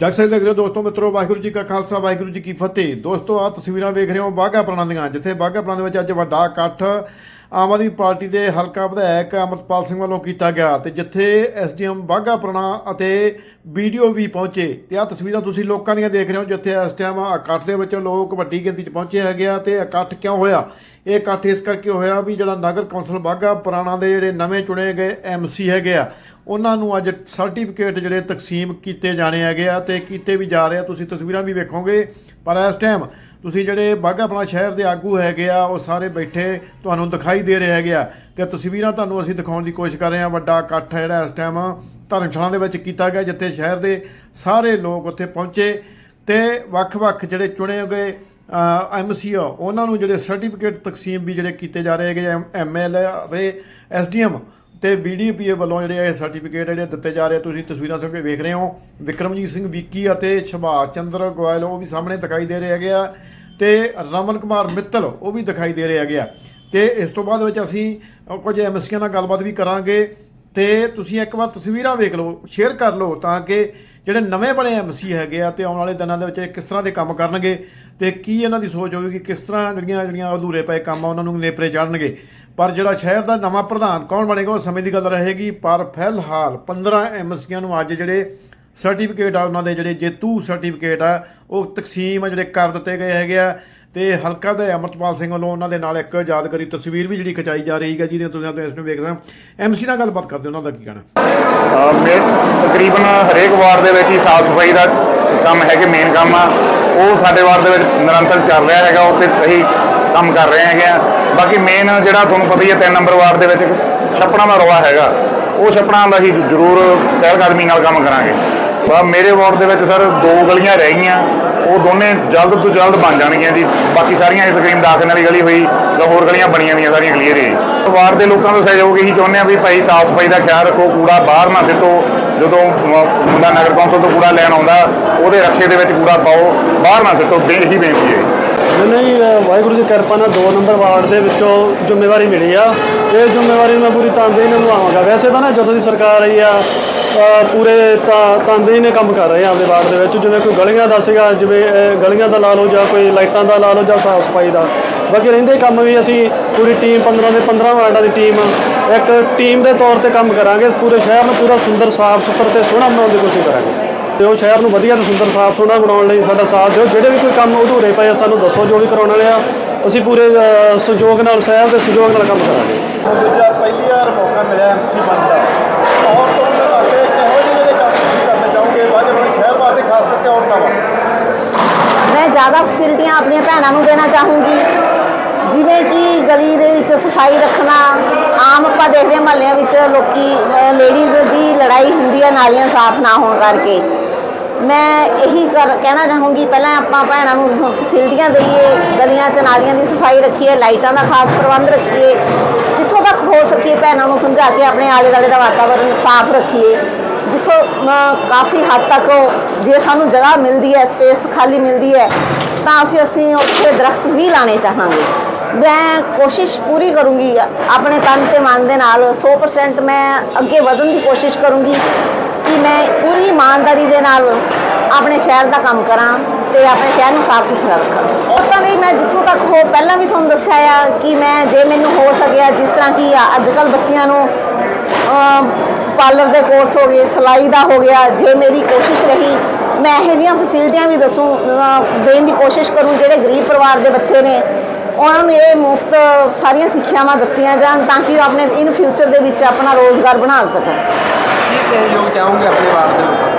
ਜਗ ਸਾਹਿਬ ਦੇਖ ਰਹੇ ਹੋ ਦੋਸਤੋ, ਮਿੱਤਰੋ, ਵਾਹਿਗੁਰੂ ਜੀ ਕਾ ਖਾਲਸਾ, ਵਾਹਿਗੁਰੂ ਜੀ ਕੀ ਫਤਿਹ। ਦੋਸਤੋ ਆ ਤਸਵੀਰਾਂ ਵੇਖ ਰਹੇ ਹੋ ਬਾਘਾ ਪੁਰਾਣਾ ਦੀਆਂ, ਜਿੱਥੇ ਬਾਘਾ ਪੁਰਾਣਾ ਦੇ ਵਿੱਚ ਅੱਜ ਵੱਡਾ ਇਕੱਠ ਆਮ ਆਦਮੀ ਪਾਰਟੀ ਦੇ ਹਲਕਾ ਵਿਧਾਇਕ ਅਮਰਪਾਲ ਸਿੰਘ ਵੱਲੋਂ ਕੀਤਾ ਗਿਆ ਤੇ ਜਿੱਥੇ ਐਸਡੀਐਮ ਬਾਘਾ ਪੁਰਾਣਾ ਅਤੇ ਵੀਡੀਓ ਵੀ ਪਹੁੰਚੇ ਤੇ ਆ ਤਸਵੀਰਾਂ ਤੁਸੀਂ ਲੋਕਾਂ ਦੀਆਂ ਦੇਖ ਰਹੇ ਹੋ, ਜਿੱਥੇ ਇਸ ਟਾਈਮ ਇਕੱਠ ਦੇ ਵਿੱਚ ਲੋਕ ਵੱਡੀ ਗਿਣਤੀ 'ਚ ਪਹੁੰਚੇ ਹੈਗੇ ਆ ਤੇ ਇਕੱਠ ਕਿਉਂ ਹੋਇਆ? ਇਹ ਇਕੱਠ ਇਸ ਕਰਕੇ ਹੋਇਆ ਵੀ ਜਿਹੜਾ ਨਗਰ ਕੌਂਸਲ ਬਾਘਾ ਪੁਰਾਣਾ ਦੇ ਜਿਹੜੇ ਨਵੇਂ ਚੁਣੇ ਗਏ ਐਮਸੀ ਹੈਗੇ ਆ, ਉਹਨਾਂ ਨੂੰ ਅੱਜ ਸਰਟੀਫਿਕੇਟ ਜਿਹੜੇ ਤਕਸੀਮ ਕੀਤੇ ਜਾਣੇ ਹੈਗੇ ਆ ਤੇ ਕੀਤੇ ਵੀ ਜਾ ਰਹੇ ਆ, ਤੁਸੀਂ ਤਸਵੀਰਾਂ ਵੀ ਵੇਖੋਗੇ। ਪਰ ਇਸ ਟਾਈਮ ਤੁਸੀਂ ਜਿਹੜੇ ਬਾਘਾ ਆਪਣਾ ਸ਼ਹਿਰ ਦੇ ਆਗੂ ਹੈਗੇ ਆ, ਉਹ ਸਾਰੇ ਬੈਠੇ ਤੁਹਾਨੂੰ ਦਿਖਾਈ ਦੇ ਰਹੇ ਹੈਗੇ ਆ ਤੇ ਤਸਵੀਰਾਂ ਤੁਹਾਨੂੰ ਅਸੀਂ ਦਿਖਾਉਣ ਦੀ ਕੋਸ਼ਿਸ਼ ਕਰ ਰਹੇ ਆ ਵੱਡਾ ਇਕੱਠ ਜਿਹੜਾ ਇਸ ਟਾਈਮ ਧਰਮਸ਼ਾਲਾ ਦੇ ਵਿੱਚ ਕੀਤਾ ਗਿਆ, ਜਿੱਥੇ ਸ਼ਹਿਰ ਦੇ ਸਾਰੇ ਲੋਕ ਉੱਥੇ ਪਹੁੰਚੇ ਤੇ ਵੱਖ-ਵੱਖ ਜਿਹੜੇ ਚੁਣੇ ਗਏ ਐਮਸੀ ਆ, ਉਹਨਾਂ ਨੂੰ ਜਿਹੜੇ ਸਰਟੀਫਿਕੇਟ ਤਕਸੀਮ ਵੀ ਜਿਹੜੇ ਕੀਤੇ ਜਾ ਰਹੇ ਹੈਗੇ ਐਮਐਲਏ ਅਤੇ ਐਸਡੀਐਮ ਤੇ ਬੀਡੀਪੀਏ ਵੱਲੋਂ ਜਿਹੜੇ ਇਹ ਸਰਟੀਫਿਕੇਟ ਜਿਹੜੇ ਦਿੱਤੇ ਜਾ ਰਹੇ ਤੁਸੀਂ ਤਸਵੀਰਾਂ ਸਭ ਵੇਖ ਰਹੇ ਹੋ। ਵਿਕਰਮਜੀਤ ਸਿੰਘ ਵਿੱਕੀ ਅਤੇ ਸੁਭਾਸ਼ ਚੰਦਰ ਗੋਇਲ ਉਹ ਵੀ ਸਾਹਮਣੇ ਦਿਖਾਈ ਦੇ ਰਹੇ ਹੈਗੇ ਆ। ਤੇ ਰਮਨ ਕੁਮਾਰ ਮਿੱਤਲ ਉਹ ਵੀ ਦਿਖਾਈ ਦੇ ਰਿਹਾ ਗਿਆ ਆ। ਤੇ ਇਸ ਤੋਂ ਬਾਅਦ ਵਿੱਚ ਅਸੀਂ ਅ, ਕੁਝ ਐਮਸੀਆਂ ਨਾਲ ਗੱਲਬਾਤ ਵੀ ਕਰਾਂਗੇ। ਤੇ ਤੁਸੀਂ ਇੱਕ ਵਾਰ ਤਸਵੀਰਾਂ ਵੇਖ ਲਓ ਸ਼ੇਅਰ ਕਰ ਲਓ ਤਾਂ ਕਿ ਜਿਹੜੇ ਨਵੇਂ ਬਣੇ ਐਮਸੀ ਹੈਗੇ ਆ ਤੇ ਆਉਣ ਵਾਲੇ ਦਿਨਾਂ ਦੇ ਵਿੱਚ ਇਹ ਕਿਸ ਤਰ੍ਹਾਂ ਦੇ ਕੰਮ ਕਰਨਗੇ ਤੇ ਕੀ ਇਹਨਾਂ ਦੀ ਸੋਚ ਹੋਵੇਗੀ ਕਿਸ ਤਰ੍ਹਾਂ ਜਿਹੜੀਆਂ ਜਿਹੜੀਆਂ ਅਧੂਰੇ ਪਏ ਕੰਮ ਆ ਉਹਨਾਂ ਨੂੰ ਨੇਪਰੇ ਚੜਨਗੇ। ਪਰ ਜਿਹੜਾ ਸ਼ਹਿਰ ਦਾ ਨਵਾਂ ਪ੍ਰਧਾਨ ਕੌਣ ਬਣੇਗਾ ਉਹ ਸਮੇਂ ਦੀ ਗੱਲ ਰਹੇਗੀ। ਪਰ ਫਿਲਹਾਲ 15 ਐਮਸੀਆਂ ਨੂੰ ਅੱਜ ਜਿਹੜੇ ਸਰਟੀਫਿਕੇਟ ਆ ਉਹਨਾਂ ਦੇ ਜਿਹੜੇ ਜੇਤੂ ਸਰਟੀਫਿਕੇਟ ਆ, ਉਹ ਤਕਸੀਮ ਆ ਜਿਹੜੇ ਕਰ ਦਿੱਤੇ ਗਏ ਹੈਗੇ ਆ। ਤੇ ਹਲਕਾ ਦੇ ਅਮਰਪਾਲ ਸਿੰਘ ਵੱਲੋਂ ਉਹਨਾਂ ਦੇ ਨਾਲ ਇੱਕ ਯਾਦਗਾਰੀ ਤਸਵੀਰ ਵੀ ਜਿਹੜੀ ਖਿਚਾਈ ਜਾ ਰਹੀ ਹੈ ਜਿਹਦੇ ਤੁਸੀਂ ਇਸ ਨੂੰ ਵੇਖ ਸਕਦੇ ਹੋ। ਐਮਸੀ ਨਾਲ ਗੱਲਬਾਤ ਕਰਦੇ ਉਹਨਾਂ ਦਾ ਕੀ ਕਹਿਣਾ? ਅਹ ਤਕਰੀਬਨ ਹਰੇਕ ਵਾਰਡ ਦੇ ਵਿੱਚ ਹੀ ਸਾਫ਼ ਸਫ਼ਾਈ ਦਾ ਕੰਮ ਹੈ ਕਿ ਮੇਨ ਕੰਮ ਆ। ਉਹ ਸਾਡੇ ਵਾਰਡ ਦੇ ਵਿੱਚ ਨਿਰੰਤਰ ਚੱਲ ਰਿਹਾ ਹੈਗਾ, ਉੱਥੇ ਅਸੀਂ ਕੰਮ ਕਰ ਰਹੇ ਹੈਗੇ ਆ। ਬਾਕੀ ਮੇਨ ਜਿਹੜਾ ਤੁਹਾਨੂੰ ਪਤਾ ਹੀ ਹੈ 3 ਨੰਬਰ ਵਾਰਡ ਦੇ ਵਿੱਚ ਛੱਪੜਾਂ ਦਾ ਰੌਲਾ ਹੈਗਾ। ਉਹ ਛੱਪੜਾਂ ਦਾ ਅਸੀਂ ਜ਼ਰੂਰ ਪਹਿਲ ਨਾਲ ਕੰਮ ਕਰਾਂਗੇ। ਬਾ ਮੇਰੇ ਵਾਰਡ ਦੇ ਵਿੱਚ ਸਰ ਦੋ ਗਲੀਆਂ ਰਹਿ ਗਈਆਂ। ਉਹ ਦੋਨੇ ਜਲਦ ਤੋਂ ਜਲਦ ਬਣ ਜਾਣਗੀਆਂ ਜੀ। ਬਾਕੀ ਸਾਰੀਆਂ ਇਸ ਤਕਰੀਬਨ ਦਾਖਲ ਵਾਲੀ ਗਲੀ ਹੋਈ ਜਾਂ ਹੋਰ ਗਲੀਆਂ ਬਣੀਆਂ ਦੀਆਂ ਸਾਰੀਆਂ ਕਲੀਅਰ ਹੈ ਵਾਰਡ ਦੇ ਲੋਕਾਂ ਦਾ ਸਹਿਯੋਗ ਇਹੀ ਚਾਹੁੰਦੇ ਆ ਵੀ ਭਾਈ ਸਾਫ਼ ਸਫ਼ਾਈ ਦਾ ਖਿਆਲ ਰੱਖੋ, ਕੂੜਾ ਬਾਹਰ ਨਾ ਸਿੱਟੋ। ਜਦੋਂ ਮ- ਮੁੰਡਾ ਨਗਰ ਕੌਂਸਲ ਤੋਂ ਕੂੜਾ ਲੈਣ ਆਉਂਦਾ, ਉਹਦੇ ਰਕਸ਼ੇ ਦੇ ਵਿੱਚ ਕੂੜਾ ਪਾਓ, ਬਾਹਰ ਨਾ ਸਿੱਟੋ। ਬੇ ਇਹੀ ਬੇਨਤੀ ਹੈ ਮੈਨੂੰ ਜੀ ਵਾਹਿਗੁਰੂ ਦੀ ਕਿਰਪਾ ਨਾਲ 2 ਨੰਬਰ ਵਾਰਡ ਦੇ ਵਿੱਚੋਂ ਜ਼ਿੰਮੇਵਾਰੀ ਮਿਲੀ ਆ। ਇਹ ਜ਼ਿੰਮੇਵਾਰੀ ਮੈਂ ਪੂਰੀ ਤਨਦੇਹੀ ਨਾਲ ਨਿਭਾਵਾਂਗਾ। ਵੈਸੇ ਤਾਂ ਨਾ ਜਦੋਂ ਦੀ ਸਰਕਾਰ ਆਈ ਆ ਪੂਰੇ ਤਾਂ ਤਨਦੇਹੀ ਨੇ ਕੰਮ ਕਰ ਰਹੇ ਆ ਆਪਣੇ ਵਾਰਡ ਦੇ ਵਿੱਚ ਜਿਵੇਂ ਕੋਈ ਗਲੀਆਂ ਦਾ ਸੀਗਾ ਜਿਵੇਂ ਗਲੀਆਂ ਦਾ ਲਾ ਲਓ ਜਾਂ ਕੋਈ ਲਾਈਟਾਂ ਦਾ ਲਾ ਲਓ ਜਾਂ ਸਾਫ਼ ਸਫ਼ਾਈ ਦਾ। ਬਾਕੀ ਰਹਿੰਦੇ ਕੰਮ ਵੀ ਅਸੀਂ ਪੂਰੀ ਟੀਮ 15 ਦੇ 15 ਵਾਰਡਾਂ ਦੀ ਟੀਮ ਇੱਕ ਟੀਮ ਦੇ ਤੌਰ ਤੇ ਕੰਮ ਕਰਾਂਗੇ ਪੂਰੇ ਸ਼ਹਿਰ ਨੂੰ ਪੂਰਾ ਸੁੰਦਰ ਸਾਫ਼ ਸੁਥਰਾ ਤੇ ਸੋਹਣਾ ਬਣਾਉਣ ਦੀ ਕੋਸ਼ਿਸ਼ ਕਰਾਂਗੇ। ਤੇ ਉਹ ਸ਼ਹਿਰ ਨੂੰ ਵਧੀਆ ਤੇ ਸੁੰਦਰ ਸਾਫ਼ ਸੋਹਣਾ ਬਣਾਉਣ ਲਈ ਸਾਡਾ ਸਾਥ ਦਿਓ। ਜਿਹੜੇ ਵੀ ਕੋਈ ਕੰਮ ਅਧੂਰੇ ਪਏ ਆ, ਸਾਨੂੰ ਦੱਸੋ ਜੋ ਵੀ ਕਰਾਉਣ ਵਾਲੇ ਆ। ਅਸੀਂ ਪੂਰੇ ਸਹਿਯੋਗ ਨਾਲ ਸ਼ਹਿਰ ਦੇ ਸਹਿਯੋਗ ਨਾਲ ਕੰਮ ਕਰਾਂਗੇ। ਦੂਜਾ ਪਹਿਲੀ ਵਾਰ ਮੌਕਾ ਮਿਲਿਆ ਐਮਸੀ ਬਣਨ ਔਰ ਤੋਂ ਉਹਦੇ ਵਾਸਤੇ ਕਿਹੋ ਜਿਹੇ ਜਿਹੜੇ ਕੰਮ ਤੁਸੀਂ ਕਰਨਾ ਚਾਹੋਗੇ ਬਾਅਦ ਆਪਣੇ ਸ਼ਹਿਰ ਵਾਸਤੇ ਖਾਸ ਕਰਕੇ ਔਰਤਾਂ ਵਾਸਤੇ ਮੈਂ ਜ਼ਿਆਦਾ ਫੈਸਿਲਿਟੀਆਂ ਆਪਣੀਆਂ ਭੈਣਾਂ ਨੂੰ ਦੇਣਾ ਚਾਹੂੰਗੀ। ਜਿਵੇਂ ਕਿ ਗਲੀ ਦੇ ਵਿੱਚ ਸਫ਼ਾਈ ਰੱਖਣਾ, ਆਮ ਆਪਾਂ ਦੇਖਦੇ ਹਾਂ ਮਹੱਲਿਆਂ ਵਿੱਚ ਲੋਕੀ ਲੇਡੀਜ਼ ਦੀ ਲੜਾਈ ਹੁੰਦੀ ਹੈ ਨਾਲੀਆਂ ਸਾਫ਼ ਨਾ ਹੋਣ ਕਰਕੇ। ਮੈਂ ਇਹੀ ਕਰ, ਕਹਿਣਾ ਚਾਹੂੰਗੀ, ਪਹਿਲਾਂ ਆਪਾਂ ਭੈਣਾਂ ਨੂੰ ਫੈਸਿਲਿਟੀਆਂ ਦਈਏ, ਗਲੀਆਂ 'ਚ ਨਾਲੀਆਂ ਦੀ ਸਫ਼ਾਈ ਰੱਖੀਏ, ਲਾਈਟਾਂ ਦਾ ਖਾਸ ਪ੍ਰਬੰਧ ਰੱਖੀਏ। ਜਿੱਥੋਂ ਤੱਕ ਹੋ ਸਕੇ ਭੈਣਾਂ ਨੂੰ ਸਮਝਾ ਕੇ ਆਪਣੇ ਆਲੇ ਦੁਆਲੇ ਦਾ ਵਾਤਾਵਰਣ ਸਾਫ਼ ਰੱਖੀਏ। ਜਿੱਥੋਂ ਕਾਫੀ ਹੱਦ ਤੱਕ ਜੇ ਸਾਨੂੰ ਜਗ੍ਹਾ ਮਿਲਦੀ ਹੈ ਸਪੇਸ ਖਾਲੀ ਮਿਲਦੀ ਹੈ, ਤਾਂ ਅਸੀਂ ਅਸੀਂ ਉੱਥੇ ਦਰਖਤ ਵੀ ਲਾਣੇ ਚਾਹਾਂਗੇ। ਮੈਂ ਕੋਸ਼ਿਸ਼ ਪੂਰੀ ਕਰੂੰਗੀ, ਆਪਣੇ ਤਨ ਤੇ ਮਨ ਦੇ ਨਾਲ 100% ਮੈਂ ਅੱਗੇ ਵਧਣ ਦੀ ਕੋਸ਼ਿਸ਼ ਕਰੂੰਗੀ ਕਿ ਮੈਂ ਪੂਰੀ ਇਮਾਨਦਾਰੀ ਦੇ ਨਾਲ ਆਪਣੇ ਸ਼ਹਿਰ ਦਾ ਕੰਮ ਕਰਾਂ ਤੇ ਆਪਣੇ ਸ਼ਹਿਰ ਨੂੰ ਸਾਫ਼ ਸੁਥਰਾ ਰੱਖਾਂ। ਔਰਤਾਂ ਲਈ ਮੈਂ ਜਿੱਥੋਂ ਤੱਕ ਹੋ, ਪਹਿਲਾਂ ਵੀ ਤੁਹਾਨੂੰ ਦੱਸਿਆ ਆ ਕਿ ਮੈਂ, ਜੇ ਮੈਨੂੰ ਹੋ ਸਕਿਆ ਜਿਸ ਤਰ੍ਹਾਂ ਕਿ ਅੱਜ ਕੱਲ੍ਹ ਬੱਚਿਆਂ ਨੂੰ ਪਾਰਲਰ ਦੇ ਕੋਰਸ ਹੋ ਗਏ ਸਿਲਾਈ ਦਾ ਹੋ ਗਿਆ ਜੇ ਮੇਰੀ ਕੋਸ਼ਿਸ਼ ਰਹੀ ਮੈਂ ਇਹੋ ਜਿਹੀਆਂ ਫੈਸਿਲਿਟੀਆਂ ਵੀ ਦੱਸੂ ਦੇਣ ਦੀ ਕੋਸ਼ਿਸ਼ ਕਰੂੰ ਜਿਹੜੇ ਗਰੀਬ ਪਰਿਵਾਰ ਦੇ ਬੱਚੇ ਨੇ ਉਹਨਾਂ ਨੂੰ ਇਹ ਮੁਫਤ ਸਾਰੀਆਂ ਸਿੱਖਿਆਵਾਂ ਦਿੱਤੀਆਂ ਜਾਣ ਤਾਂ ਕਿ ਉਹ ਆਪਣੇ ਇਨ ਫਿਊਚਰ ਦੇ ਵਿੱਚ ਆਪਣਾ ਰੋਜ਼ਗਾਰ ਬਣਾ ਸਕਣ। ਕੀ ਸਹਿਯੋਗ ਚਾਹੋਗੇ ਆਪਣੇ ਵਾਰਡ ਦੇ ਲੋਕਾਂ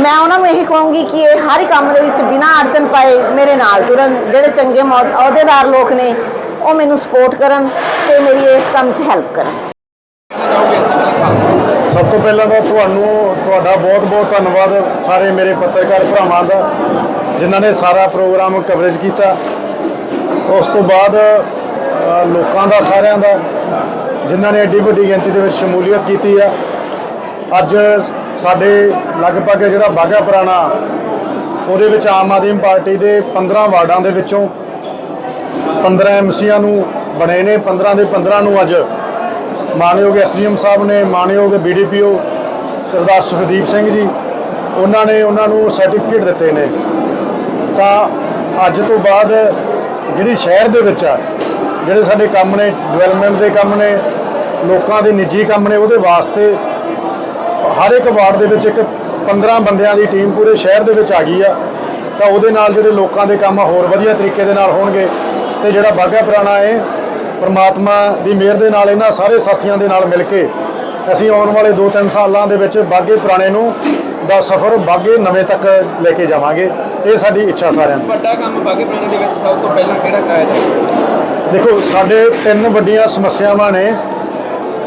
ਮੈਂ ਉਹਨਾਂ ਨੂੰ ਇਹੀ ਕਹੂੰਗੀ ਕਿ ਇਹ ਹਰ ਕੰਮ ਦੇ ਵਿੱਚ ਬਿਨਾਂ ਅੜਚਨ ਪਾਏ ਮੇਰੇ ਨਾਲ ਤੁਰਨ ਜਿਹੜੇ ਚੰਗੇ ਅਹੁਦੇਦਾਰ ਲੋਕ ਨੇ ਉਹ ਮੈਨੂੰ ਸਪੋਰਟ ਕਰਨ ਤੇ ਮੇਰੀ ਇਸ ਕੰਮ 'ਚ ਹੈਲਪ ਕਰਨ। ਸਭ ਤੋਂ ਪਹਿਲਾਂ ਤਾਂ ਤੁਹਾਨੂੰ, ਤੁਹਾਡਾ ਬਹੁਤ-ਬਹੁਤ ਧੰਨਵਾਦ ਸਾਰੇ ਮੇਰੇ ਪੱਤਰਕਾਰ ਭਰਾਵਾਂ ਦਾ, ਜਿਨ੍ਹਾਂ ਨੇ ਸਾਰਾ ਪ੍ਰੋਗਰਾਮ ਕਵਰੇਜ ਕੀਤਾ। ਉਸ ਤੋਂ ਬਾਅਦ ਲੋਕਾਂ ਦਾ, ਸਾਰਿਆਂ ਦਾ, ਜਿਨ੍ਹਾਂ ਨੇ ਐਡੀ ਵੱਡੀ ਗਿਣਤੀ ਦੇ ਵਿੱਚ ਸ਼ਮੂਲੀਅਤ ਕੀਤੀ ਆ। ਅੱਜ ਸਾਡੇ ਲਗਭਗ ਜਿਹੜਾ ਬਾਗਾ ਪੁਰਾਣਾ, ਉਹਦੇ ਵਿੱਚ ਆਮ ਆਦਮੀ ਪਾਰਟੀ ਦੇ 15 ਵਾਰਡਾਂ ਦੇ ਵਿੱਚੋਂ 15 ਐਮਸੀਆਂ ਨੂੰ ਬਣੇ ਨੇ 15 ਦੇ 15 ਨੂੰ ਅੱਜ ਮਾਨਯੋਗ ਐਸਡੀਐਮ ਸਾਹਿਬ ਨੇ ਮਾਨਯੋਗ ਬੀਡੀਪੀਓ ਸਰਦਾਰ ਸੁਖਦੀਪ ਸਿੰਘ ਜੀ, ਉਹਨਾਂ ਨੇ ਉਹਨਾਂ ਨੂੰ ਸਰਟੀਫਿਕੇਟ ਦਿੱਤੇ ਨੇ। ਤਾਂ ਅੱਜ ਤੋਂ ਬਾਅਦ ਜਿਹੜੀ ਸ਼ਹਿਰ ਦੇ ਵਿੱਚ ਆ, ਜਿਹੜੇ ਸਾਡੇ ਕੰਮ ਨੇ ਡਿਵੈਲਪਮੈਂਟ ਦੇ ਕੰਮ ਨੇ, ਲੋਕਾਂ ਦੇ ਨਿੱਜੀ ਕੰਮ ਨੇ, ਉਹਦੇ ਵਾਸਤੇ ਹਰ ਇੱਕ ਵਾਰਡ ਦੇ ਵਿੱਚ ਇੱਕ 15 ਬੰਦਿਆਂ ਦੀ ਟੀਮ ਪੂਰੇ ਸ਼ਹਿਰ ਦੇ ਵਿੱਚ ਆ ਗਈ ਆ। ਤਾਂ ਉਹਦੇ ਨਾਲ ਜਿਹੜੇ ਲੋਕਾਂ ਦੇ ਕੰਮ ਆ ਹੋਰ ਵਧੀਆ ਤਰੀਕੇ ਦੇ ਨਾਲ ਹੋਣਗੇ, ਤੇ ਜਿਹੜਾ ਬਾਗਾ ਪੁਰਾਣਾ ਹੈ ਪ੍ਰਮਾਤਮਾ ਦੀ ਮਿਹਰ ਦੇ ਨਾਲ ਇਹਨਾਂ ਸਾਰੇ ਸਾਥੀਆਂ ਦੇ ਨਾਲ ਮਿਲ ਕੇ ਅਸੀਂ ਆਉਣ ਵਾਲੇ 2-3 ਸਾਲਾਂ ਦੇ ਵਿੱਚ ਬਾਗੇ ਪੁਰਾਣੇ ਨੂੰ ਦਾ ਸਫ਼ਰ ਬਾਗੇ ਨਵੇਂ ਤੱਕ ਲੈ ਕੇ ਜਾਵਾਂਗੇ। ਇਹ ਸਾਡੀ ਇੱਛਾ ਸਾਰਿਆਂ ਦੀ। ਵੱਡਾ ਕੰਮ ਬਾਗੇ ਪੁਰਾਣੇ ਦੇ ਵਿੱਚ ਸਭ ਤੋਂ ਪਹਿਲਾਂ ਕਿਹੜਾ ਕਰਾਇਆ ਜਾਵੇ ਦੇਖੋ ਸਾਡੇ ਤਿੰਨ ਵੱਡੀਆਂ ਸਮੱਸਿਆਵਾਂ ਨੇ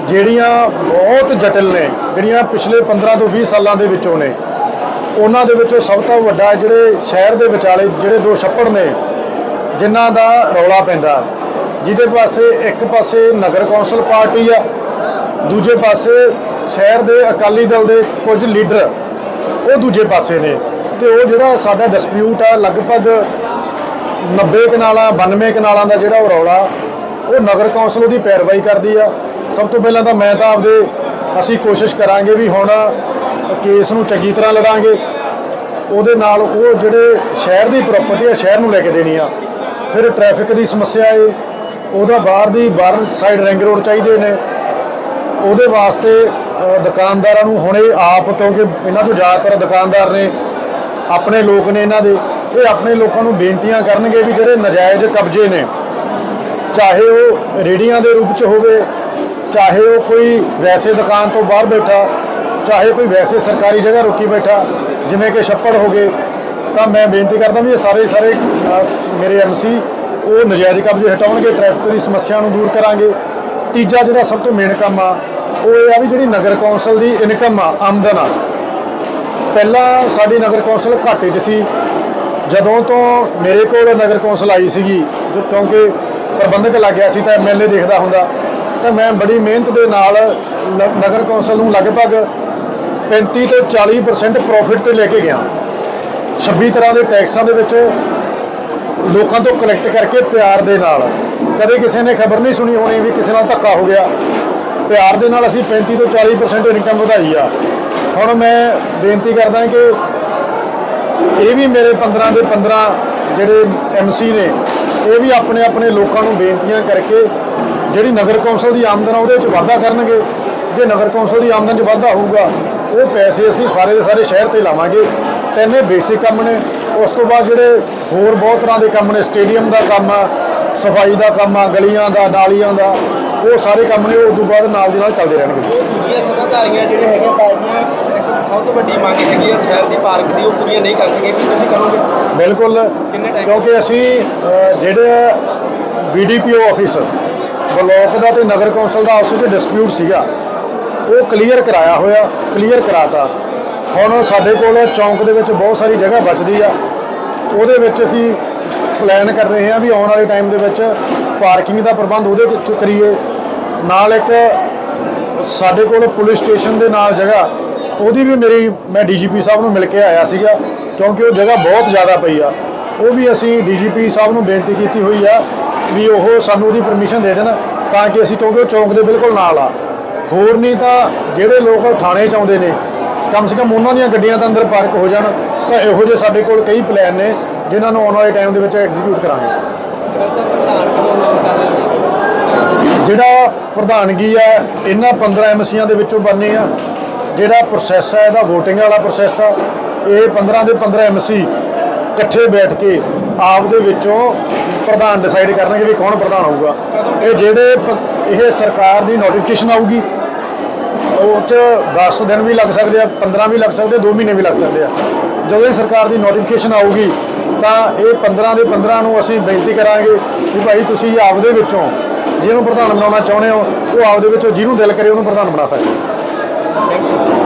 ਜਿਹੜੀਆਂ ਬਹੁਤ ਜਟਿਲ ਨੇ ਜਿਹੜੀਆਂ ਪਿਛਲੇ 15 ਤੋਂ 20 ਸਾਲਾਂ ਦੇ ਵਿੱਚੋਂ ਨੇ। ਉਹਨਾਂ ਦੇ ਵਿੱਚੋਂ ਸਭ ਤੋਂ ਵੱਡਾ ਜਿਹੜੇ ਸ਼ਹਿਰ ਦੇ ਵਿਚਾਲੇ ਜਿਹੜੇ ਦੋ ਛੱਪੜ ਨੇ ਜਿਨ੍ਹਾਂ ਦਾ ਰੌਲਾ ਪੈਂਦਾ। ਜਿਹਦੇ ਪਾਸੇ ਇੱਕ ਪਾਸੇ ਨਗਰ ਕੌਂਸਲ ਪਾਰਟੀ ਆ, ਦੂਜੇ ਪਾਸੇ ਸ਼ਹਿਰ ਦੇ ਅਕਾਲੀ ਦਲ ਦੇ ਕੁਝ ਲੀਡਰ, ਉਹ ਦੂਜੇ ਪਾਸੇ ਨੇ। ਤੇ ਉਹ ਜਿਹੜਾ ਸਾਡਾ ਡਿਸਪਿਊਟ ਆ, ਲਗਭਗ 90 ਕਨਾਲਾਂ 92 ਕਨਾਲਾਂ ਦਾ ਜਿਹੜਾ ਉਹ ਰੌਲਾ, ਉਹ ਨਗਰ ਕੌਂਸਲ ਉਹਦੀ ਪੈਰਵਾਈ ਕਰਦੀ ਆ। ਸਭ ਤੋਂ ਪਹਿਲਾਂ ਤਾਂ ਮੈਂ ਤਾਂ ਆਪਦੇ, ਅਸੀਂ ਕੋਸ਼ਿਸ਼ ਕਰਾਂਗੇ ਵੀ ਹੁਣ ਕੇਸ ਨੂੰ ਚੰਗੀ ਤਰ੍ਹਾਂ ਲੜਾਂਗੇ। ਉਹਦੇ ਨਾਲ ਉਹ ਜਿਹੜੇ ਸ਼ਹਿਰ ਦੀ ਪ੍ਰਾਪਰਟੀ ਆ, ਸ਼ਹਿਰ ਨੂੰ ਲੈ ਕੇ ਦੇਣੀ ਆ। ਫਿਰ ਟ੍ਰੈਫਿਕ ਦੀ ਸਮੱਸਿਆ ਏ ਉਹਦਾ ਬਾਹਰ ਦੀ ਬਾਹਰ ਸਾਈਡ ਰਿੰਗ ਰੋਡ ਚਾਹੀਦੇ ਨੇ। ਉਹਦੇ ਵਾਸਤੇ ਦੁਕਾਨਦਾਰਾਂ ਨੂੰ ਹੁਣੇ ਆਪ ਕਿਉਂਕਿ ਇਹਨਾਂ ਤੋਂ ਜ਼ਿਆਦਾਤਰ ਦੁਕਾਨਦਾਰ ਨੇ ਆਪਣੇ ਲੋਕ ਨੇ ਇਹਨਾਂ ਦੇ। ਇਹ ਆਪਣੇ ਲੋਕਾਂ ਨੂੰ ਬੇਨਤੀਆਂ ਕਰਨਗੇ ਵੀ ਜਿਹੜੇ ਨਜਾਇਜ਼ ਕਬਜ਼ੇ ਨੇ ਚਾਹੇ ਉਹ ਰੇੜੀਆਂ ਦੇ ਰੂਪ ਚ ਹੋਵੇ ਚਾਹੇ ਉਹ ਕੋਈ ਵੈਸੇ ਦੁਕਾਨ ਤੋਂ ਬਾਹਰ ਬੈਠਾ ਚਾਹੇ ਕੋਈ ਵੈਸੇ ਸਰਕਾਰੀ ਜਗ੍ਹਾ ਰੁਕੀ ਬੈਠਾ ਜਿਵੇਂ ਕਿ ਛੱਪੜ ਹੋ ਗਏ ਤਾਂ ਮੈਂ ਬੇਨਤੀ ਕਰਦਾ ਵੀ ਇਹ ਸਾਰੇ ਸਾਰੇ ਅ, ਮੇਰੇ ਐਮਸੀ ਉਹ ਨਜਾਇਜ਼ ਕਬਜ਼ੇ ਹਟਾਉਣਗੇ ਟ੍ਰੈਫਿਕ ਦੀ ਸਮੱਸਿਆ ਨੂੰ ਦੂਰ ਕਰਾਂਗੇ। ਤੀਜਾ ਜਿਹੜਾ ਸਭ ਤੋਂ ਮੇਨ ਕੰਮ ਆ, ਉਹ ਇਹ ਆ ਵੀ ਜਿਹੜੀ ਨਗਰ ਕੌਂਸਲ ਦੀ ਇਨਕਮ ਆ, ਆਮਦਨ ਆ। ਪਹਿਲਾਂ ਸਾਡੀ ਨਗਰ ਕੌਂਸਲ ਘਾਟੇ 'ਚ ਸੀ। ਜਦੋਂ ਤੋਂ ਮੇਰੇ ਕੋਲ ਨਗਰ ਕੌਂਸਲ ਆਈ ਸੀਗੀ, ਜੋ, ਕਿਉਂਕਿ ਪ੍ਰਬੰਧਕ ਲੱਗ ਗਿਆ ਸੀ ਤਾਂ ਐਮਐਲਏ ਦੇਖਦਾ ਹੁੰਦਾ। ਤਾਂ ਮੈਂ ਬੜੀ ਮਿਹਨਤ ਦੇ ਨਾਲ ਲ- ਨਗਰ ਕੌਂਸਲ ਨੂੰ ਲਗਭਗ 35 ਤੋਂ 40% ਪ੍ਰੋਫਿਟ ਤੇ ਲੈ ਕੇ ਗਿਆ। 26 ਤਰ੍ਹਾਂ ਦੇ ਟੈਕਸਾਂ ਦੇ ਵਿੱਚ ਲੋਕਾਂ ਤੋਂ ਕਲੈਕਟ ਕਰਕੇ ਪਿਆਰ ਦੇ ਨਾਲ। ਕਦੇ ਕਿਸੇ ਨੇ ਖਬਰ ਨਹੀਂ ਸੁਣੀ ਹੋਣੀ ਵੀ ਕਿਸੇ ਨਾਲ ਧੱਕਾ ਹੋ ਗਿਆ। ਪਿਆਰ ਦੇ ਨਾਲ ਅਸੀਂ 35 ਤੋਂ 40% ਇਨਕਮ ਵਧਾਈ ਆ। ਹੁਣ ਮੈਂ ਬੇਨਤੀ ਕਰਦਾ ਕਿ ਇਹ ਵੀ ਮੇਰੇ 15 ਦੇ 15 ਜਿਹੜੇ ਐਮਸੀ ਨੇ, ਇਹ ਵੀ ਆਪਣੇ ਆਪਣੇ ਲੋਕਾਂ ਨੂੰ ਬੇਨਤੀਆਂ ਕਰਕੇ ਜਿਹੜੀ ਨਗਰ ਕੌਂਸਲ ਦੀ ਆਮਦਨ ਆ ਉਹਦੇ ਵਿੱਚ ਵਾਧਾ ਕਰਨਗੇ। ਜੇ ਨਗਰ ਕੌਂਸਲ ਦੀ ਆਮਦਨ 'ਚ ਵਾਧਾ ਹੋਊਗਾ, ਉਹ ਪੈਸੇ ਅਸੀਂ ਸਾਰੇ ਦੇ ਸਾਰੇ ਸ਼ਹਿਰ ਤੇ ਲਾਵਾਂਗੇ। ਤਿੰਨ ਇਹ ਬੇਸਿਕ ਕੰਮ ਨੇ। ਉਸ ਤੋਂ ਬਾਅਦ ਜਿਹੜੇ ਹੋਰ ਬਹੁਤ ਤਰ੍ਹਾਂ ਦੇ ਕੰਮ ਨੇ ਸਟੇਡੀਅਮ ਦਾ ਕੰਮ ਆ ਸਫ਼ਾਈ ਦਾ ਕੰਮ ਆ ਗਲੀਆਂ ਦਾ ਨਾਲੀਆਂ ਦਾ ਉਹ ਸਾਰੇ ਕੰਮ ਨੇ ਉਸ ਤੋਂ ਬਾਅਦ ਨਾਲ ਦੀ ਨਾਲ ਚੱਲਦੇ ਰਹਿਣਗੇ। ਦੂਜੀਆਂ ਸੱਤਾਧਾਰੀਆਂ ਜਿਹੜੇ ਹੈਗੇ ਪਾਰਟੀਆਂ ਇੱਕ ਸਭ ਤੋਂ ਵੱਡੀ ਮੰਗ ਹੈਗੀ ਹੈ ਸ਼ਹਿਰ ਦੀ ਪਾਰਕ ਦੀ ਉਹ ਪੂਰੀਆਂ ਨਹੀਂ ਕਰ ਸਕੇ ਕੀ ਤੁਸੀਂ ਕਰੋਗੇ? ਬਿਲਕੁਲ ਕਿੰਨੇ time? ਕਿਉਂਕਿ ਅਸੀਂ ਅ, ਜਿਹੜੇ ਬੀਡੀਪੀਓ ਆਫਿਸ ਬਲਾਕ ਦਾ ਤੇ ਨਗਰ ਕੌਂਸਲ ਦਾ ਆਪਸ ਵਿੱਚ ਡਿਸਪਿਊਟ ਸੀਗਾ ਉਹ ਕਲੀਅਰ ਕਰਾਇਆ ਹੋਇਆ ਕਲੀਅਰ ਕਰਾਤਾ। ਹੁਣ ਸਾਡੇ ਕੋਲ ਚੌਂਕ ਦੇ ਵਿੱਚ ਬਹੁਤ ਸਾਰੀ ਜਗ੍ਹਾ ਬਚਦੀ ਆ। ਉਹਦੇ ਵਿੱਚ ਅਸੀਂ ਪਲਾਨ ਕਰ ਰਹੇ ਹਾਂ ਵੀ ਆਉਣ ਵਾਲੇ ਟਾਈਮ ਦੇ ਵਿੱਚ ਪਾਰਕਿੰਗ ਦਾ ਪ੍ਰਬੰਧ ਉਹਦੇ ਵਿੱਚ ਕਰੀਏ। ਨਾਲ ਇੱਕ ਸਾਡੇ ਕੋਲ ਪੁਲਿਸ ਸਟੇਸ਼ਨ ਦੇ ਨਾਲ ਜਗ੍ਹਾ, ਉਹਦੀ ਵੀ ਮੇਰੀ, ਮੈਂ ਡੀਜੀਪੀ ਸਾਹਿਬ ਨੂੰ ਮਿਲ ਕੇ ਆਇਆ ਸੀਗਾ, ਕਿਉਂਕਿ ਉਹ ਜਗ੍ਹਾ ਬਹੁਤ ਜ਼ਿਆਦਾ ਪਈ ਆ। ਉਹ ਵੀ ਅਸੀਂ ਡੀਜੀਪੀ ਸਾਹਿਬ ਨੂੰ ਬੇਨਤੀ ਕੀਤੀ ਹੋਈ ਆ ਵੀ ਉਹ ਸਾਨੂੰ ਉਹਦੀ ਪਰਮਿਸ਼ਨ ਦੇ ਦੇਣ ਤਾਂ ਕਿ ਅਸੀਂ ਕਿਉਂਕਿ ਉਹ ਚੌਂਕ ਦੇ ਬਿਲਕੁਲ ਨਾਲ ਆ। ਹੋਰ ਨਹੀਂ ਤਾਂ ਜਿਹੜੇ ਲੋਕ ਥਾਣੇ ਚ ਆਉਂਦੇ ਨੇ ਕਮ ਸੇ ਕਮ ਉਹਨਾਂ ਦੀਆਂ ਗੱਡੀਆਂ ਤਾਂ ਅੰਦਰ ਪਾਰਕ ਹੋ ਜਾਣ, ਤਾਂ ਇਹੋ ਜਿਹੇ ਸਾਡੇ ਕੋਲ ਕਈ ਪਲਾਨ ਨੇ, ਜਿਨ੍ਹਾਂ ਨੂੰ ਆਉਣ ਵਾਲੇ ਟਾਈਮ ਦੇ ਵਿੱਚ ਐਗਜ਼ੀਕਿਊਟ ਕਰਾਂਗੇ। ਜਿਹੜਾ ਪ੍ਰਧਾਨਗੀ ਆ ਇਹਨਾਂ 15 ਐਮਸੀਆਂ ਦੇ ਵਿੱਚੋਂ ਬਣਨੇ ਆ। ਜਿਹੜਾ ਪ੍ਰੋਸੈਸ ਆ ਇਹਦਾ VOTING ਵਾਲਾ ਪ੍ਰੋਸੈਸ ਆ। ਇਹ 15 ਦੇ 15 ਐਮਸੀ ਇਕੱਠੇ ਬੈਠ ਕੇ ਆਪ ਦੇ ਵਿੱਚੋਂ ਪ੍ਰਧਾਨ ਡਿਸਾਈਡ ਕਰਨਗੇ ਵੀ ਕੌਣ ਪ੍ਰਧਾਨ ਹੋਊਗਾ। ਇਹ ਜਿਹੜੇ ਇਹ ਸਰਕਾਰ ਦੀ ਨੋਟੀਫਿਕੇਸ਼ਨ ਆਊਗੀ ਉਹ 'ਚ 10 ਦਿਨ ਵੀ ਲੱਗ ਸਕਦੇ ਆ 15 ਵੀ ਲੱਗ ਸਕਦੇ 2 ਮਹੀਨੇ ਵੀ ਲੱਗ ਸਕਦੇ ਆ। ਜਦੋਂ ਇਹ ਸਰਕਾਰ ਦੀ ਨੋਟੀਫਿਕੇਸ਼ਨ ਆਊਗੀ, ਤਾਂ ਇਹ 15 ਦੇ 15 ਨੂੰ ਅਸੀਂ ਬੇਨਤੀ ਕਰਾਂਗੇ ਕਿ ਭਾਈ ਤੁਸੀਂ ਆਪਦੇ ਵਿੱਚੋਂ ਜਿਹਨੂੰ ਪ੍ਰਧਾਨ ਬਣਾਉਣਾ ਚਾਹੁੰਦੇ ਹੋ, ਉਹ ਆਪਦੇ ਵਿੱਚੋਂ ਜਿਹਨੂੰ ਦਿਲ ਕਰੇ ਉਹਨੂੰ ਪ੍ਰਧਾਨ ਬਣਾ ਸਕਦੇ ਹੋ।